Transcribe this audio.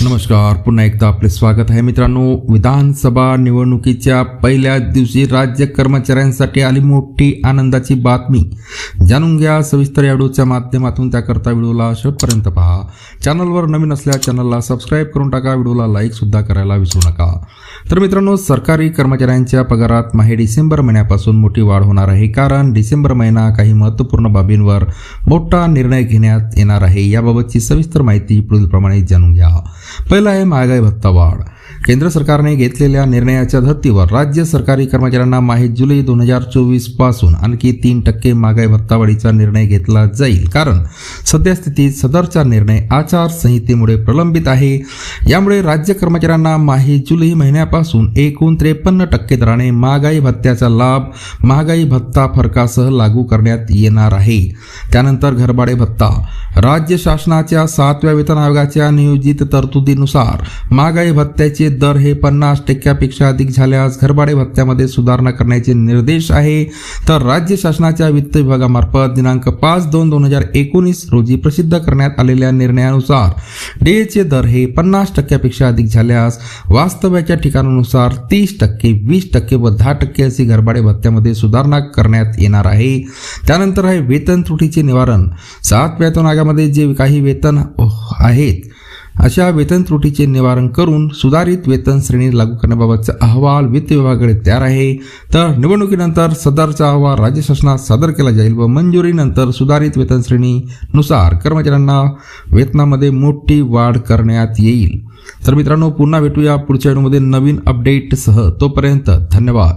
नमस्कार पुन्हा एकदा आपले स्वागत आहे मित्रांनो. विधानसभा निवडणुकीच्या पहिल्या दिवशी राज्य कर्मचाऱ्यांसाठी आली मोठी आनंदाची बातमी. जाणून घ्या सविस्तर याडूच्या व्हिडिओच्या माध्यमातून. त्याकरता व्हिडिओला शेवटपर्यंत पहा. चॅनलवर नवीन असल्या चॅनलला सबस्क्राईब करून टाका. व्हिडिओला लाईक सुद्धा करायला विसरू नका. तर मित्रांनो सरकारी कर्मचाऱ्यांच्या पगारात माहे डिसेंबर महिन्यापासून मोठी वाढ होणार आहे. कारण डिसेंबर महिना काही महत्त्वपूर्ण बाबींवर मोठा निर्णय घेण्यात येणार आहे. याबाबतची सविस्तर माहिती पुढीलप्रमाणे जाणून घ्या. पहिला आहे महागाई भत्ता वाढ केंद्र सरकारने घेतलेल्या निर्णयाच्या धर्तीवर राज्य सरकारी कर्मचाऱ्यांना माहीत जुलै दोन हजार चोवीसपासून आणखी तीन टक्के महागाई भत्तावाढीचा निर्णय घेतला जाईल. कारण सद्यस्थितीत सदरचा निर्णय आचारसंहितेमुळे प्रलंबित आहे. यामुळे राज्य कर्मचाऱ्यांना माहीत जुलै महिन्यापासून एकूण त्रेपन्न टक्के दराने महागाई भत्त्याचा लाभ महागाई भत्ता फरकासह लागू करण्यात येणार आहे. त्यानंतर घरभाडे भत्ता. राज्य शासनाच्या सातव्या वेतन आयोगाच्या नियोजित तरतुदीनुसार महागाई भत्त्याचे दर हे पन्नास टक्क्यापेक्षा अधिक झाल्यास घरभाडे भत्त्यामध्ये सुधारणा करण्याचे निर्देश आहे. तर राज्य शासनाच्या वित्त विभागामार्फत दिनांक पाच दोन दोन हजार एकोणीस रोजी प्रसिद्ध करण्यात आलेल्या निर्णयानुसार डेचे दर हे पन्नास टक्क्यापेक्षा अधिक झाल्यास वास्तव्याच्या ठिकाणानुसार तीस टक्के वीस टक्के व दहा टक्के असे घरभाडे भत्त्यामध्ये सुधारणा करण्यात येणार आहे. त्यानंतर आहे वेतन त्रुटीचे निवारण. सात वेतन आगामध्ये जे काही वेतन आहेत अशा वेतन त्रुटीचे निवारण करून सुधारित वेतन श्रेणी लागू करण्याबाबतचा अहवाल वित्त विभागाकडे तयार आहे. तर निवडणुकीनंतर सदरचा अहवाल राज्य शासनात सादर केला जाईल व मंजुरीनंतर सुधारित वेतन श्रेणीनुसार कर्मचाऱ्यांना वेतनामध्ये मोठी वाढ करण्यात येईल. तर मित्रांनो पुन्हा भेटूया पुढच्या व्हिडिओमध्ये नवीन अपडेटसह. तोपर्यंत धन्यवाद.